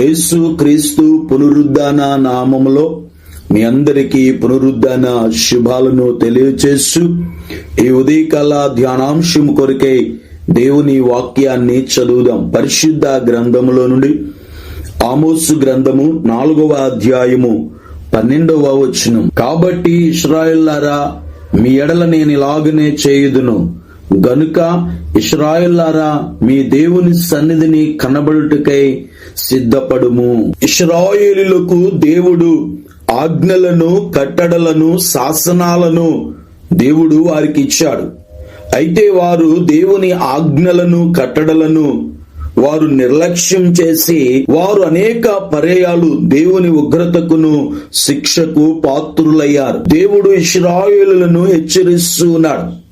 యేసు క్రీస్తు పునరుద్ధాన నామములో మీ అందరికీ పునరుద్ధాన శుభాలను తెలియచేస్తూ ఈ ఉదయకాల ధ్యానాంశం కొరకై దేవుని వాక్యాన్ని చదువుదాం. పరిశుద్ధ గ్రంథములో నుండి ఆమోసు గ్రంథము నాలుగవ అధ్యాయము పన్నెండవ వచనం. కాబట్టి ఇస్రాయల్లారా మీ ఎడల నేను ఇలాగనే చేయుదును. గనుక ఇస్రాయల్లారా మీ దేవుని సన్నిధిని కనబడుటకై సిద్ధపడుము. ఇస్రాయేలులకు దేవుడు ఆజ్ఞలను కట్టడలను శాసనాలను దేవుడు వారికి ఇచ్చాడు. అయితే వారు దేవుని ఆజ్ఞలను కట్టడలను వారు నిర్లక్ష్యం చేసి వారు అనేక పర్యాలు దేవుని ఉగ్రతకును శిక్షకు పాత్రులయ్యారు. దేవుడు ఇస్రాయేలులను హెచ్చరిస్తున్నాడు.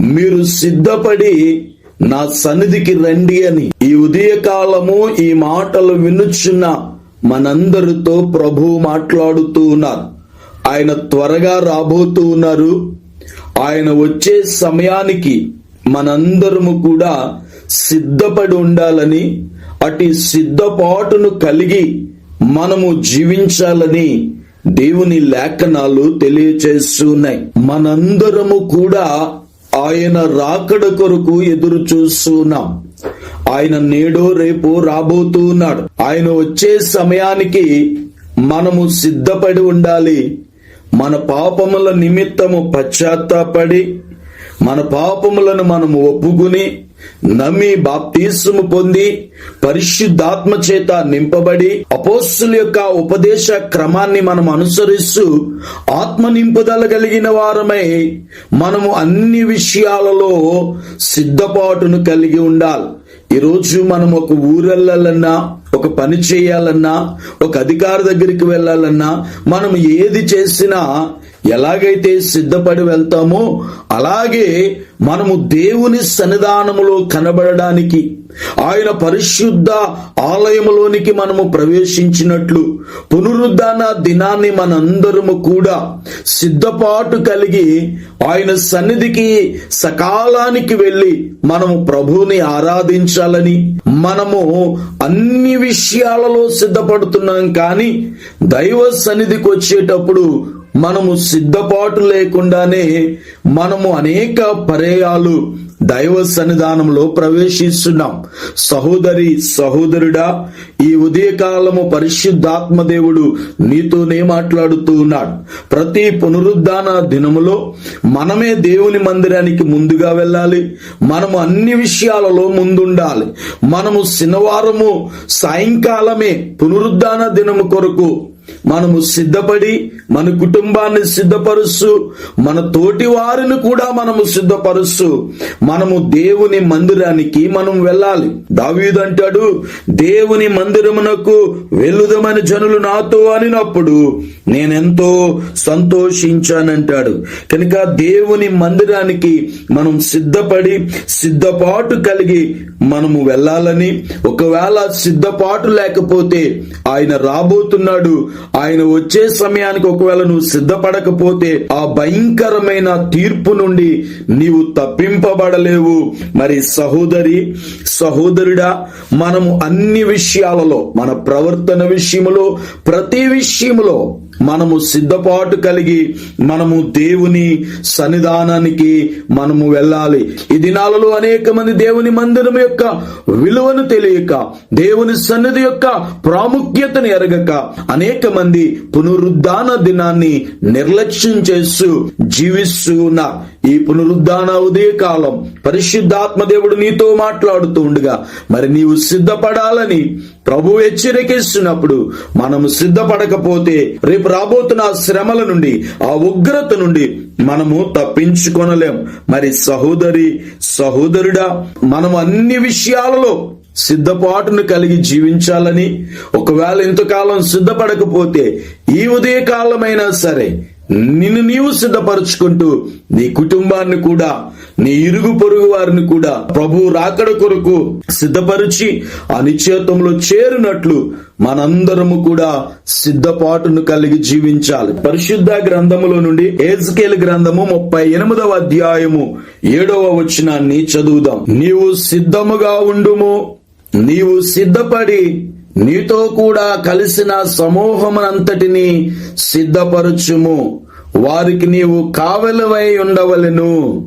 మీరు సిద్ధపడి నా సన్నిధికి రండి అని ఈ ఉదయకాలము ఈ మాటలు వినుచున్న మనందరితో ప్రభు మాట్లాడుతూ ఉన్నారు. ఆయన త్వరగా రాబోతూ ఉన్నారు. ఆయన వచ్చే సమయానికి మనందరము కూడా సిద్ధపడి ఉండాలని అటు సిద్ధపాటును కలిగి మనము జీవించాలని దేవుని లేఖనాలు తెలియచేస్తున్నాయి. మనందరము కూడా ఆయన రాకడ కొరకు ఎదురు చూస్తున్నాం. ఆయన నేడో రేపు రాబోతూ ఉన్నాడు. ఆయన వచ్చే సమయానికి మనము సిద్ధపడి ఉండాలి. మన పాపముల నిమిత్తము పశ్చాత్తాపడి మన పాపములను మనము ఒప్పుకుని నమ్మి బాప్తీసుము పొంది పరిశుద్ధాత్మ చేత నింపబడి అపోస్తుల యొక్క ఉపదేశ క్రమాన్ని మనం అనుసరిస్తూ ఆత్మ నింపుదల కలిగిన వారమై మనము అన్ని విషయాలలో సిద్ధపాటును కలిగి ఉండాలి. ఈరోజు మనం ఒక ఊరెళ్ళాలన్నా ఒక పని చేయాలన్నా ఒక అధికారి దగ్గరికి వెళ్ళాలన్నా మనం ఏది చేసినా ఎలాగైతే సిద్ధపడి వెళ్తామో అలాగే మనము దేవుని సన్నిధానములో కనబడడానికి ఆయన పరిశుద్ధ ఆలయములోనికి మనము ప్రవేశించినట్లు పునరుద్ధాన దినాన్ని మనందరము కూడా సిద్ధపాటు కలిగి ఆయన సన్నిధికి సకాలానికి వెళ్ళి మనము ప్రభువుని ఆరాధించాలని మనము అన్ని విషయాలలో సిద్ధపడుతున్నాం. కానీ దైవ సన్నిధికి వచ్చేటప్పుడు మనము సిద్ధపాటు లేకుండానే మనము అనేక పర్యాలు దైవ సన్నిధానంలో ప్రవేశిస్తున్నాం. సహోదరి సహోదరుడా ఈ ఉదయకాలము పరిశుద్ధాత్మ దేవుడు నీతోనే మాట్లాడుతూ ఉన్నాడు. ప్రతి పునరుద్ధాన దినములో మనమే దేవుని మందిరానికి ముందుగా వెళ్ళాలి. మనము అన్ని విషయాలలో ముందుండాలి. మనము శనివారము సాయంకాలమే పునరుద్ధాన దినము కొరకు మనము సిద్ధపడి మన కుటుంబాన్ని సిద్ధపరుస్తూ మన తోటి వారిని కూడా మనము సిద్ధపరుస్తూ మనము దేవుని మందిరానికి మనం వెళ్ళాలి. దావీదంటాడు దేవుని మందిరమునకు వెళ్ళుదమని జనులు నాతో అనినప్పుడు నేనెంతో సంతోషించానంటాడు. కనుక దేవుని మందిరానికి మనం సిద్ధపడి సిద్ధపాటు కలిగి మనము వెళ్ళాలని ఒకవేళ సిద్ధపాటు లేకపోతే ఆయన రాబోతున్నాడు. ఆయన వచ్చే సమయానికి ఒకవేళ నువ్వు సిద్ధపడకపోతే ఆ భయంకరమైన తీర్పు నుండి నీవు తప్పింపబడలేవు. మరి సహోదరి సహోదరుడా మనము అన్ని విషయాలలో మన ప్రవర్తన విషయంలో ప్రతి విషయములో మనము సిద్ధపాటు కలిగి మనము దేవుని సన్నిధానానికి మనము వెళ్ళాలి. ఈ దినాలలో అనేక మంది దేవుని మందిరం యొక్క విలువను తెలియక దేవుని సన్నిధి యొక్క ప్రాముఖ్యతను ఎరగక అనేక మంది పునరుద్ధాన దినాన్ని నిర్లక్ష్యం చేస్తూ జీవిస్తున్నారు. ఈ పునరుద్ధాన ఉదయకాలం పరిశుద్ధాత్మ దేవుడు నీతో మాట్లాడుతూ ఉండగా మరి నీవు సిద్ధపడాలని ప్రభు హెచ్చరికిస్తున్నప్పుడు మనము సిద్ధపడకపోతే రేపు రాబోతున్న ఆ శ్రమల నుండి ఆ ఉగ్రత నుండి మనము తప్పించుకొనలేం. మరి సహోదరి సహోదరుడా మనం అన్ని విషయాలలో సిద్ధపాటును కలిగి జీవించాలని ఒకవేళ ఇంతకాలం సిద్ధపడకపోతే ఈ ఉదయకాలమైనా సరే నిన్ను నీవు సిద్ధపరచుకుంటూ నీ కుటుంబాన్ని కూడా నీ ఇరుగు పొరుగు వారిని కూడా ప్రభు రాకడ కొరకు సిద్ధపరిచి ఆ నిశ్చేతంలో చేరినట్లు మనందరము కూడా సిద్ధపాటును కలిగి జీవించాలి. పరిశుద్ధ గ్రంథములో నుండి ఏజ్కేల్ గ్రంథము ముప్పై ఎనిమిదవ అధ్యాయము ఏడవ వచనాన్ని చదువుదాం. నీవు సిద్ధముగా ఉండుము నీవు సిద్ధపడి నీతో కూడా కలిసిన సమూహమునంతటిని సిద్ధపరచుము. వారికి నీవు కావలవై ఉండవలెను.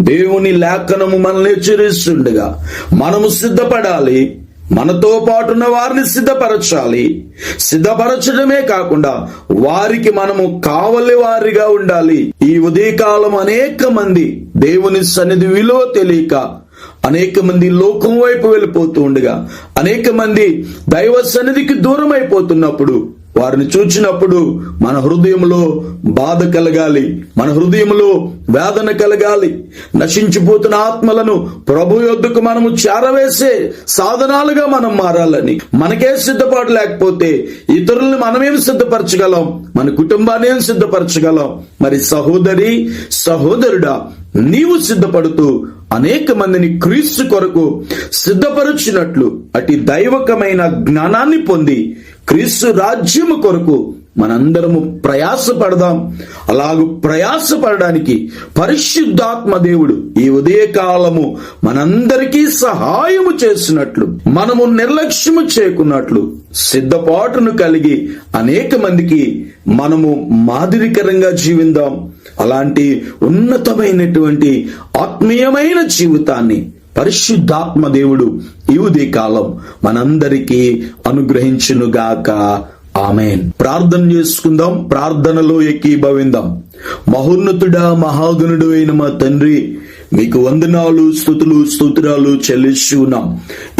దేవుని లేఖనము మనల్ని హెచ్చరిస్తుండగా మనము సిద్ధపడాలి. మనతో పాటున్న వారిని సిద్ధపరచాలి. సిద్ధపరచడమే కాకుండా వారికి మనము కావలి వారిగా ఉండాలి. ఈ ఉదయకాలం అనేక మంది దేవుని సన్నిధి విలువ తెలియక అనేక మంది లోకం వైపు వెళ్ళిపోతూ ఉండగా అనేక మంది దైవ సన్నిధికి దూరం అయిపోతున్నప్పుడు వారిని చూచినప్పుడు మన హృదయంలో బాధ కలగాలి మన హృదయంలో వేదన కలగాలి. నశించిపోతున్న ఆత్మలను ప్రభు యొద్దకు మనము చేరవేసే సాధనాలుగా మనం మారాలని. మనకే సిద్ధపాటు లేకపోతే ఇతరుల్ని మనమేం సిద్ధపరచగలం? మన కుటుంబాన్ని ఏం సిద్ధపరచగలం? మరి సహోదరి సహోదరుడా నీవు సిద్ధపడుతూ అనేక మందిని క్రీస్తు కొరకు సిద్ధపరుచినట్లు అటు దైవకమైన జ్ఞానాన్ని పొంది క్రీస్తు రాజ్యము కొరకు మనందరము ప్రయాసపడదాం. అలాగూ ప్రయాసపడడానికి పరిశుద్ధాత్మ దేవుడు ఈ ఉదయకాలము మనందరికీ సహాయము చేసినట్లు మనము నిర్లక్ష్యము చేయకున్నట్లు సిద్ధపాటును కలిగి అనేక మందికి మనము మాదిరికరంగా జీవిందాం. అలాంటి ఉన్నతమైనటువంటి ఆత్మీయమైన జీవితాన్ని పరిశుద్ధాత్మ దేవుడు ఈ కాలం మనందరికీ అనుగ్రహించునుగాక. ఆమెన్. ప్రార్థన చేసుకుందాం. ప్రార్థనలో ఎక్కిభవిందాం మహోన్నతుడా మహాగుణుడు అయిన మా తండ్రి మీకు వందనాలు స్థుతులు స్తోత్రాలు చెల్లిస్తూ ఉన్నాం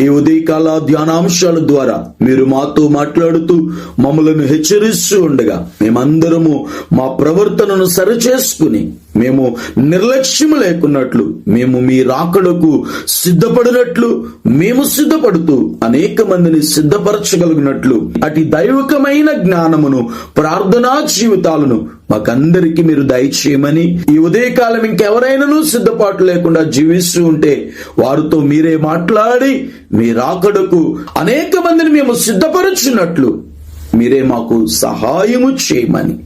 ఈ ఉదయకాల ధ్యానాంశాల ద్వారా మీరు మాతో మాట్లాడుతూ మమ్మలను హెచ్చరిస్తూ ఉండగా మేమందరము మా ప్రవర్తనను సరిచేసుకుని మేము నిర్లక్ష్యము లేకున్నట్లు మేము మీ రాకడకు సిద్ధపడినట్లు మేము సిద్ధపడుతూ అనేక మందిని సిద్ధపరచగలిగినట్లు. అటు దైవికమైన జ్ఞానమును ప్రార్థనా జీవితాలను మాకందరికి మీరు దయచేయమని ఈ ఉదయకాలం ఇంకెవరైనాను సిద్ధపాటు లేకుండా జీవిస్తూ ఉంటే వారితో మీరే మాట్లాడి మీ రాకడకు అనేక మందిని మేము సిద్ధపరచున్నట్లు మీరే మాకు సహాయము చేయమని.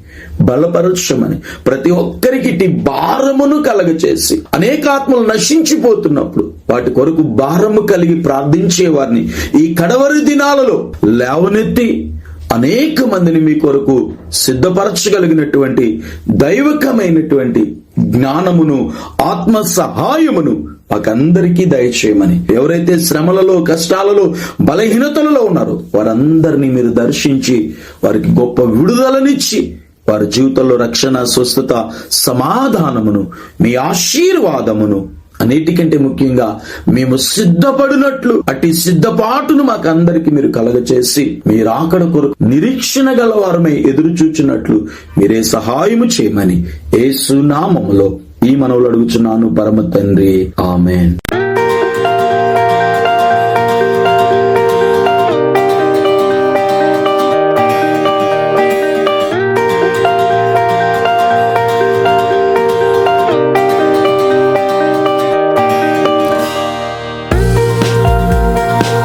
బలపరచమని ప్రతి ఒక్కరికి భారమును కలగచేసి అనేక ఆత్మలు నశించిపోతున్నప్పుడు వాటి కొరకు భారము కలిగి ప్రార్థించే వారిని ఈ కడవరి దినాలలో లేవనెత్తి అనేక మందిని మీ కొరకు సిద్ధపరచగలిగినటువంటి దైవకమైనటువంటి జ్ఞానమును ఆత్మ సహాయమును మాకందరికీ దయచేయమని. ఎవరైతే శ్రమలలో కష్టాలలో బలహీనతలలో ఉన్నారో వారందరినీ మీరు దర్శించి వారికి గొప్ప విడుదలనిచ్చి వారి జీవితంలో రక్షణ స్వస్థత సమాధానమును మీ ఆశీర్వాదమును అన్నిటికంటే ముఖ్యంగా మేము సిద్ధపడినట్లు అట్టి సిద్ధపాటును మాకు అందరికి మీరు కలగచేసి మీరు ఆకడ కొరకు నిరీక్షణ గలవారమై ఎదురు చూచినట్లు మీరే సహాయము చేయమని ఏసునామములో ఈ మనవులు అడుగుచున్నాను పరమ తండ్రి. ఆమెన్.